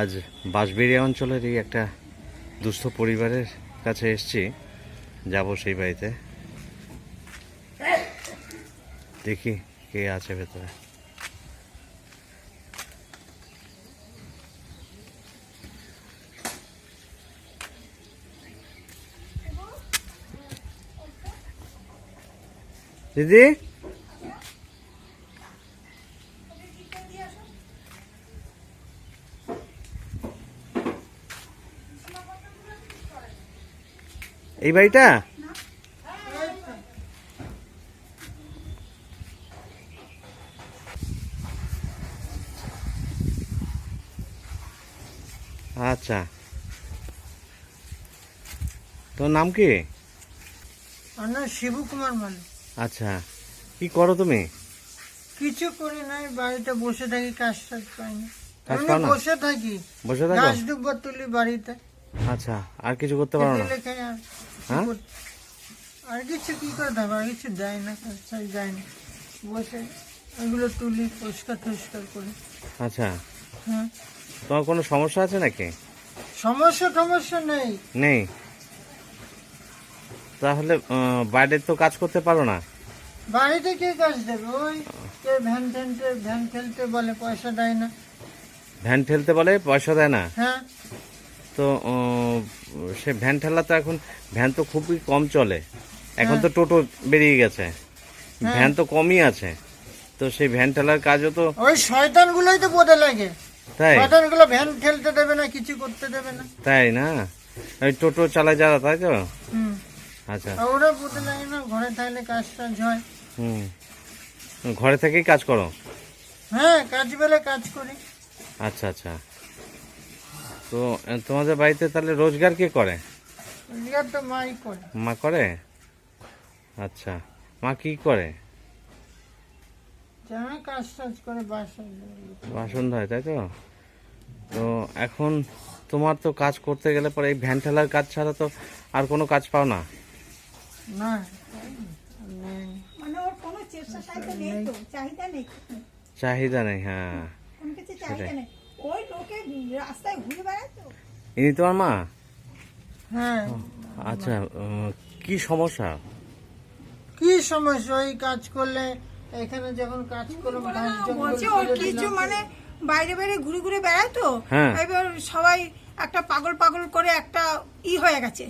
আজ বাঁশবেড়িয়া অঞ্চলের এই একটা দুস্থ পরিবারের কাছে এসেছি। যাব সেই বাড়িতে। দেখি কে আছে ভেতরে। দিদি? এই বাড়িটা? আচ্ছা। তোর নাম কি? শিবু কুমার মালিক। আচ্ছা। কি করো তুমি? কিছু করি নাই বাড়িতে বসে থাকি কাজ টাজ পাই না। কাজ এমনি পাও না? বসে থাকি। বসে থাকি? গাছ ডুববার তুলি বাড়িতে। আচ্ছা আর কিছু করতে পারো না? হ্যাঁ? আর কিছু কি করে থাকব আর কিছু দেয় না টাজ দেয় না। বসে এগুলো তুলি পরিষ্কার টরিষ্কার করি। আচ্ছা। হ্যাঁ। তোমার কোনো সমস্যা আছে নাকি? সমস্যা টমস্যা নেই। নেই? তাহলে বাইরে তো কাজ করতে পারো না? বাড়িতে কে কাজ দেবে? ওই কে ভ্যান ঠ্যানতে ভ্যান খেলতে বলে পয়সা দেয় না। ভ্যান ঠেলতে বলে পয়সা দেয় না? হ্যাঁ। তো সে ভ্যান ঠেলা তো এখন ভ্যান তো খুবই কম চলে। এখন তো টোটো বেরিয়ে গেছে। ভ্যান তো কমই আছে। তো সেই ভ্যান ঠেলার কাজও তো ওই শয়তান গুলোই তো বোধে লাগে। তাই? শয়তানগুলো ভ্যান ঠেলতে দেবে না কিছু করতে দেবে না। তাই না? ওই টোটো চালায় যারা তাই তো? আচ্ছা। ওরা বোধে লাগে না ঘরে থাকলে কাজ টাজ হয়। হুম। ঘরে থেকেই কাজ করো? হ্যাঁ কাজ বেলে কাজ করি। আচ্ছা আচ্ছা। তো তোমাদের বাড়িতে তাহলে রোজগার কে করে? রোজগার তো মাই করে। মা করে? আচ্ছা মা কি করে? বাসন ধয়। তাই তো? তো এখন তোমার তো কাজ করতে গেলে পরে এই ভ্যান ঠেলার কাজ ছাড়া তো আর কোনো কাজ পাও না? না। মানে চাহিদা নেই। হ্যাঁ। কোনো কিছু চাহিদা নেই ওই লোকে রাস্তায় ঘুরে বেড়ায় তো ইনি তোমার মা? হ্যাঁ। আচ্ছা কি সমস্যা? কি সমস্যা? ওই কাজ করলে এখানে যখন কাজ করলাম বলছে ওর কিছু মানে বাইরে বাইরে ঘুরে ঘুরে বেড়ায় তো? হ্যাঁ। এবার সবাই একটা পাগল পাগল করে একটা ই হয়ে গেছে।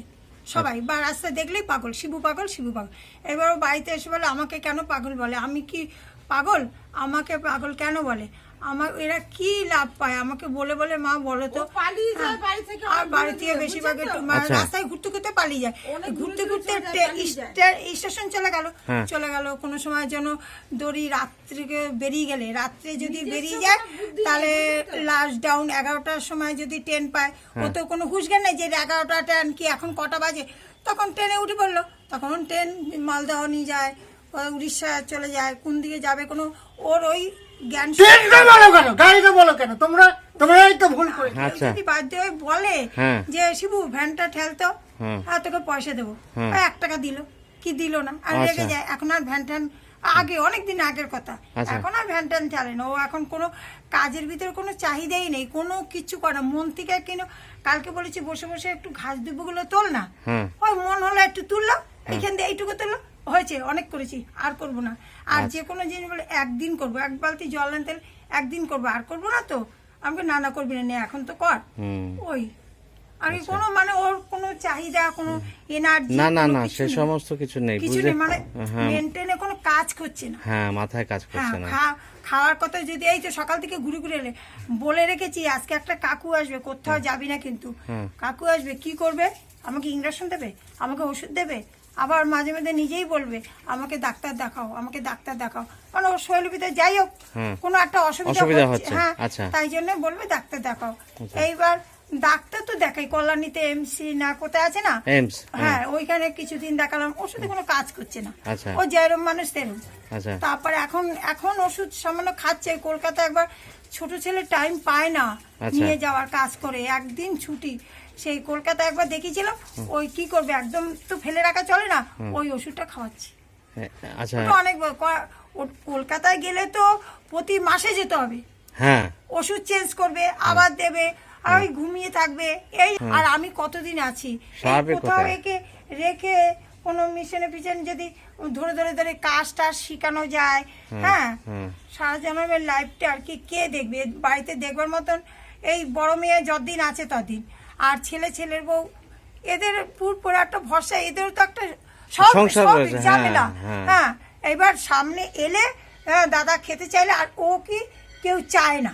সবাই বা রাস্তায় দেখলেই পাগল শিবু পাগল শিবু পাগল। এবার বাড়িতে এসে বলে আমাকে কেন পাগল বলে? আমি কি পাগল? আমাকে পাগল কেন বলে? আমার এরা কি লাভ পায়? আমাকে বলে বলে মা বলো তো। হ্যাঁ। আর বাড়ি থেকে বেশিরভাগ একটু আচ্ছা। রাস্তায় ঘুরতে ঘুরতে পালিয়ে যায়। ঘুরতে ঘুরতে টে- স্টেশন চলে গেল। হ্যাঁ। চলে গেল কোনো সময় যেন দড়ি রাত্রিকে বেরিয়ে গেলে। রাত্রে যদি বেরিয়ে যায় তাহলে লাস্ট ডাউন এগারোটার সময় যদি ট্রেন পায় ও তো কোনো হুশ জ্ঞান নেই যে এগারোটা ট্রেন কি এখন কটা বাজে? তখন ট্রেনে উঠে পড়ল। তখন ট্রেন মালদহ নিয়ে যায় উড়িষ্যা চলে যায় কোন দিকে যাবে কোনো? ওর ওই বলো কেন গাড়িটা বলো কেন তোমরা তোমরাই তো ভুল করে আচ্ছা। যদি বাধ্য হয়ে বলে হ্যাঁ। যে শিবু ভ্যানটা ঠেলতো হ্যাঁ। আর তোকে পয়সা দেবো। হ্যাঁ। এক টাকা দিল কি দিল না? আর আচ্ছা। রেগে যায়। এখন আর ভ্যান ট্যান আগে অনেক আগের কথা। আচ্ছা। এখন আর ভ্যান ট্যান চালে না। ও এখন কোনো কাজের ভিতরে কোনো চাহিদাই নেই কোনো কিছু করে মন থেকে কেন কালকে বলেছি বসে বসে একটু ঘাস দুবগুলো তোল না। হ্যাঁ। ওই মন হলো একটু তুললো এইখান দিয়ে এইটুকু তুললো হয়েছে অনেক করেছি আর করব না। আর আচ্ছা। যে কোনো জিনিস বলে একদিন করব এক বালতি জল আনতে একদিন করব আর করব না তো? আমাকে না না করবি না এখন তো কর। ওই। আর কি কোনো মানে ওর কোনো চাহিদা কোনো এনার্জি না না না সে সমস্ত কিছু নেই কিছু নেই মানে হ্যাঁ। মেনটেনে কোনো কাজ করছে না। হ্যাঁ মাথায় কাজ হ্যাঁ করছে না। খাওয়ার কথা যদি এই তো সকাল থেকে ঘুরে ঘুরে এলে বলে রেখেছি আজকে একটা কাকু আসবে কোথাও যাবি না কিন্তু। হ্যাঁ। কাকু আসবে কি করবে? আমাকে ইঞ্জেকশন দেবে? আমাকে ওষুধ দেবে? আবার মাঝে মাঝে নিজেই বলবে আমাকে ডাক্তার দেখাও আমাকে ডাক্তার দেখাও। মানে ওর ভিতরে যাই হোক। কোনো একটা অসুবিধা হচ্ছে। হ্যাঁ আচ্ছা। তাই জন্য বলবে ডাক্তার দেখাও। এইবার ডাক্তার তো দেখাই কল্যাণীতে এমসি না কোথায় আছে না? হ্যাঁ ওইখানে কিছুদিন দেখালাম ওষুধে কোনো কাজ করছে না। আচ্ছা। ও যেরম মানুষ তেরম। আচ্ছা। তারপরে এখন এখন ওষুধ সামান্য খাচ্ছে কলকাতা একবার ছোট ছেলে টাইম পায় না আচ্ছা। নিয়ে যাওয়ার কাজ করে একদিন ছুটি। সেই কলকাতা একবার দেখিয়েছিলাম ওই কি করবে একদম তো ফেলে রাখা চলে না ওই ওষুধটা খাওয়াচ্ছি। হ্যাঁ, আচ্ছা। অনেক কলকাতায় গেলে তো প্রতি মাসে যেতে হবে। হ্যাঁ। ওষুধ চেঞ্জ করবে আবার দেবে আর ওই ঘুমিয়ে থাকবে এই আর আমি কতদিন আছি? কোথাও কথা। একে রেখে কোনো মিশনে পিছনে যদি ধরে ধরে ধরে কাজ টাজ শিখানো যায় হ্যাঁ। সারা জন্মের লাইফটা আর কি কে দেখবে? বাড়িতে দেখবার মতন এই বড় মেয়ে যতদিন আছে ততদিন। আর ছেলে ছেলের বউ এদের পুরো একটা ভরসা এদেরও তো একটা সব সংসার সব হ্যাঁ, ঝামেলা হ্যাঁ। হ্যাঁ এবার সামনে এলে হ্যাঁ, দাদা খেতে চাইলে আর ও কি কেউ চায় না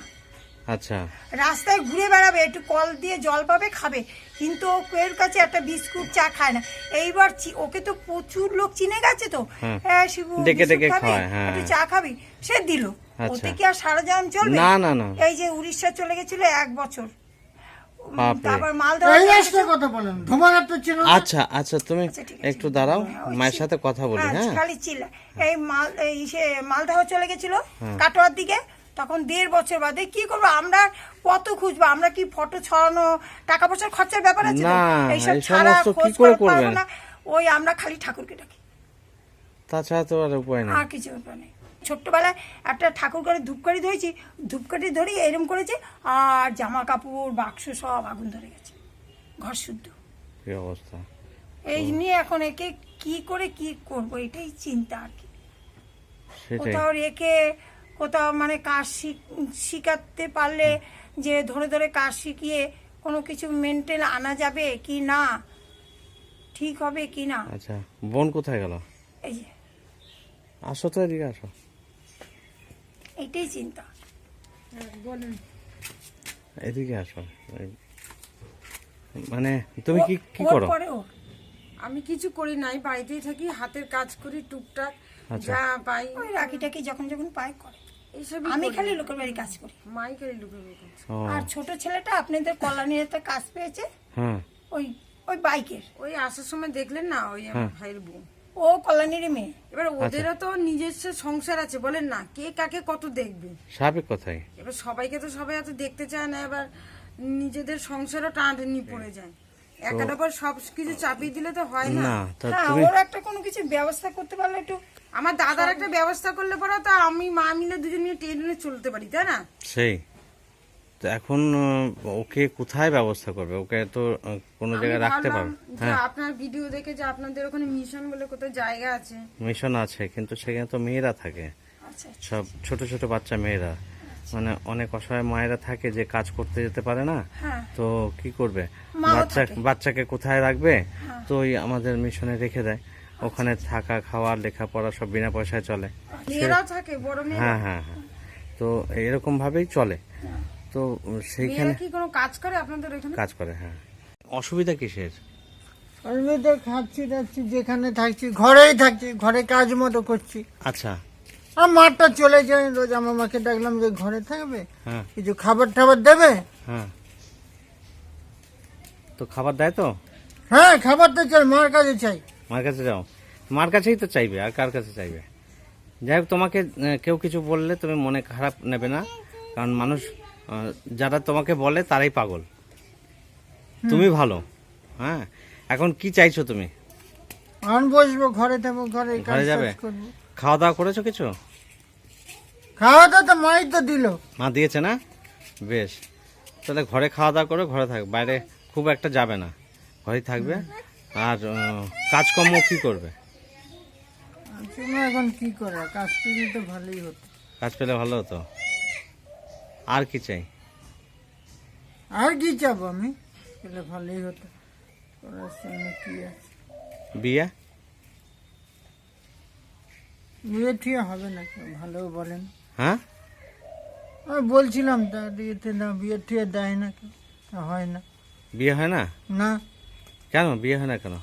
আচ্ছা রাস্তায় ঘুরে বেড়াবে একটু কল দিয়ে জল পাবে খাবে কিন্তু ও এর কাছে একটা বিস্কুট চা খায় না এইবার ওকে তো প্রচুর লোক চিনে গেছে তো হ্যাঁ শিবু খাবি? হ্যাঁ। একটু চা খাবি সে দিল আচ্ছা। ওতে কি আর সারা জীবন চলবে না, না, না। এই যে উড়িষ্যা চলে গেছিল এক বছর আচ্ছা আচ্ছা তুমি আচ্ছা। একটু দাঁড়াও হ্যাঁ, মায়ের সাথে কথা বলি হ্যাঁ খালি চিল্লা এই মাল এই সে মালদাহ চলে গেছিল হ্যাঁ। কাটোয়ার দিকে। তখন দেড় বছর বাদে কি করব আমরা কত খুঁজবো? আমরা কি ফটো ছড়ানো টাকা পয়সার খরচার ব্যাপার আছে এইসব ছাড়া খোঁজ করে পারব? না। ওই আমরা খালি ঠাকুরকে ডাকি। তাছাড়া তো আর উপায় নেই। আর কিছু ব্যাপার নেই। ছোট্টবেলায় একটা ঠাকুর করে ধূপকাঠি ধরেছি ধূপকাঠি ধরি এরম করেছে আর জামা কাপড় বাক্স সব আগুন ধরে গেছে ঘর শুদ্ধ। কি অবস্থা? এই নিয়ে এখন একে কি করে কি করব এটাই চিন্তা আর কি। কোথাও রেখে কোথাও মানে কাজ শিখাতে পারলে যে ধরে ধরে কাজ শিখিয়ে কোনো কিছু মেনটেন আনা যাবে কি না ঠিক হবে কি না। আচ্ছা বোন কোথায় গেল? এই যে। আসো তো এদিকে আসো। এইটাই চিন্তা। এদিকে আসো মানে তুমি কি কি করো? আমি কিছু করি নাই বাড়িতেই থাকি হাতের কাজ করি টুকটাক আচ্ছা। যা পাই। ওই রাখি টাকি যখন যখন পায় করে। এইসব আমি খালি লোকের বাড়ি কাজ করি। মাই খালি লুকে লুকে ও। আর ছোট ছেলেটা আপনাদের কল্যাণীর একটা কাজ পেয়েছে হ্যাঁ। ওই ওই বাইকের। ওই আসার সময় দেখলেন না ওই আমার হ্যাঁ। ভাইয়ের বউ? ও কল্যাণীরই মেয়ে। এবার ওদেরও তো নিজস্ব সংসার আছে বলেন না। কে কাকে কত দেখবে? স্বাভাবিক কথাই। এবার সবাইকে তো সবাই এত দেখতে চায় না এবার নিজেদের সংসারও টানাটানি পড়ে যায়। একার পর সব কিছু চাপিয়ে দিলে তো হয় না। না হ্যাঁ ওর একটা কোনো কিছু ব্যবস্থা করতে পারলে একটু আমার দাদার একটা ব্যবস্থা করলে পরে তো আমি মা মিলে দুজন মিলে টেনে চলতে পারি তাই না? সেই। তো এখন ওকে কোথায় ব্যবস্থা করবে? ওকে তো কোনো জায়গায় রাখতে পারবে? হ্যাঁ। আপনার ভিডিও দেখে যে আপনাদের ওখানে মিশন বলে কোথাও জায়গা আছে। মিশন আছে কিন্তু সেখানে তো মেয়েরা থাকে। আচ্ছা সব ছোট ছোট বাচ্চা মেয়েরা। মানে অনেক অসহায় মায়েরা থাকে যে কাজ করতে যেতে পারে না। হ্যাঁ। তো কি করবে? বাচ্চা বাচ্চাকে কোথায় রাখবে? হ্যাঁ। তো ওই আমাদের মিশনে রেখে দেয়। ওখানে থাকা খাওয়া লেখাপড়া সব বিনা পয়সায় চলে। হ্যাঁ হ্যাঁ হ্যাঁ। তো এরকম ভাবেই চলে। তো সেইখানে কি কোনো কাজ করে আপনাদের ওখানে কাজ করে হ্যাঁ। অসুবিধা কিসের? আমি তো খাচ্ছি যাচ্ছি যেখানে থাকছি ঘরেই থাকছি ঘরে কাজ মতো করছি। আচ্ছা। আর মাঠটা চলে যায় রোজ আমার মাকে ডাকলাম যে ঘরে থাকবে হ্যাঁ। কিছু খাবার টাবার দেবে? হ্যাঁ। তো খাবার দেয় তো? হ্যাঁ খাবার তো চাই মার কাছে চাই। মার কাছে যাও। মার কাছেই তো চাইবে আর কার কাছে চাইবে? যাই হোক তোমাকে কেউ কিছু বললে তুমি মনে খারাপ নেবে না কারণ মানুষ যারা তোমাকে বলে তারাই পাগল। তুমি ভালো। হ্যাঁ? এখন কি চাইছো তুমি? আমি বসবো ঘরে থাকব ঘরে ঘরে যাবে? খাওয়া দাওয়া করেছ কিছু? খাওয়াটা তো মাই তো দিল। মা দিয়েছে না? বেশ। তাহলে ঘরে খাওয়া দাওয়া করে ঘরে থাক। বাইরে খুব একটা যাবে না। ঘরেই থাকবে। আর কাজকর্ম কি করবে? এখন কি করে? কাজ করলে তো ভালোই হতো। কাজ পেলে ভালো হতো। আর কি চাই? আর কি চাবো আমি? পেলে ভালোই হতো। করার সামনে কি আছে? বিয়ে? বিয়ে ঠিয়ে হবে না ভালো বলেন। হ্যাঁ? আমি বলছিলাম তা দিয়েতে না বিয়ে ঠিয়ে দেয় না তা হয় না। বিয়ে হয় না? না। কেন? বিয়ে হয় না কেন?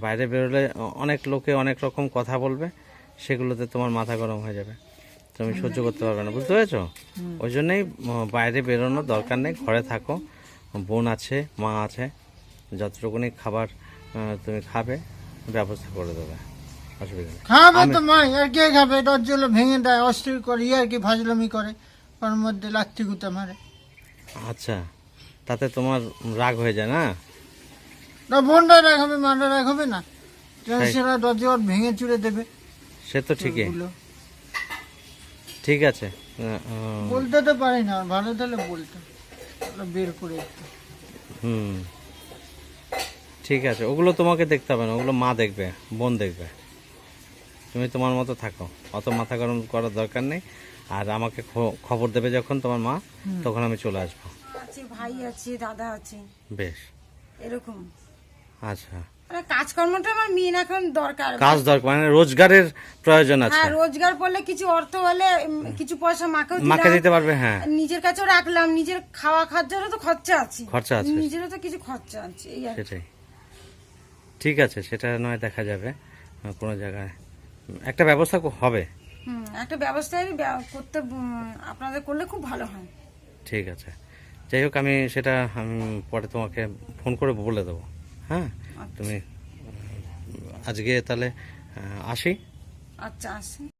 বাইরে বেরোলে অনেক লোকে অনেক রকম কথা বলবে সেগুলোতে তোমার মাথা গরম হয়ে যাবে। তুমি সহ্য করতে পারবে না বুঝতে পেরেছ? ওই জন্যই বাইরে বেরোনোর দরকার নেই ঘরে থাকো বোন আছে মা আছে যতটুকুনি খাবার তুমি খাবে ব্যবস্থা করে দেবে অসুবিধা নেই। খাবে তো মা আর কে খাবে? দরজলো ভেঙে দেয় অস্থির করে আর কি ফাজলামি করে ওর মধ্যে লাথি গুতা মারে। আচ্ছা তাতে তোমার রাগ হয়ে যায় না? না বোনরা রাখাবে মারা রাখাবে না। সেরা দরজা ওর ভেঙে চুড়ে দেবে। সে তো ঠিকই। ঠিক আছে। বলতে তো পারি না ভালো তাহলে বলতো। বের করে হুম। ঠিক আছে ওগুলো তোমাকে দেখতে হবে না ওগুলো মা দেখবে বোন দেখবে। তুমি তোমার মতো থাকো অত মাথা গরম করার দরকার নেই। আর আমাকে খবর দেবে যখন তোমার মা তখন আমি চলে আসব। আছে ভাই আছে দাদা আছে। বেশ। এরকম। আচ্ছা। কাজকর্মটা আমার মেন এখন দরকার। কাজ দরকার মানে রোজগারের প্রয়োজন আছে হ্যাঁ রোজগার করলে কিছু অর্থ হলে কিছু পয়সা মাকেও মাকে দিতে পারবে হ্যাঁ। নিজের কাছেও রাখলাম নিজের খাওয়া খরচারও তো খরচা আছে। খরচা আছে। নিজেরও তো কিছু খরচা আছে এই। সেটাই। ঠিক আছে সেটা নয় দেখা যাবে। কোনো জায়গায়। একটা ব্যবস্থা হবে। হুম একটা ব্যবস্থায় ব্য- করতে আপনাদের করলে খুব ভালো হয়। ঠিক আছে। যাই হোক আমি সেটা আমি পরে তোমাকে ফোন করে বলে দেবো। হ্যাঁ? তুমি আজকে তাহলে আসি। আচ্ছা আসেন